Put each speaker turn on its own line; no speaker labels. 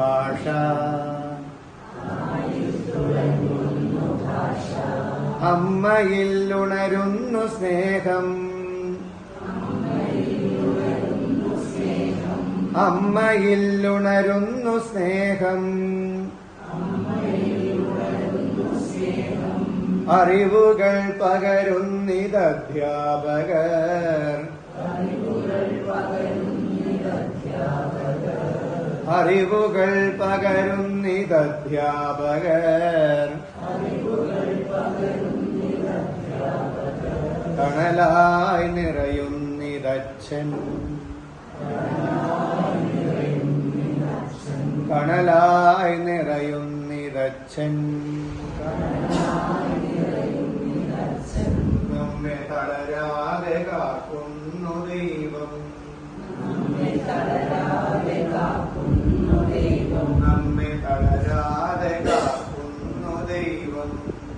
ഭാഷ. അമ്മയിൽ ഉണരുന്നു സ്നേഹം. അമ്മയിൽ ഉണരുന്നു സ്നേഹം. അറിവുകൾ പകരുന്നിതധ്യാപകർ. അറിവുകൾ കണലായി തണലായി നിറയുന്നിതച്ഛൻ. കണലായി നിറയുന്നിതച്ഛൻ. നമ്മെ തളരാതെ കാക്കും everyone.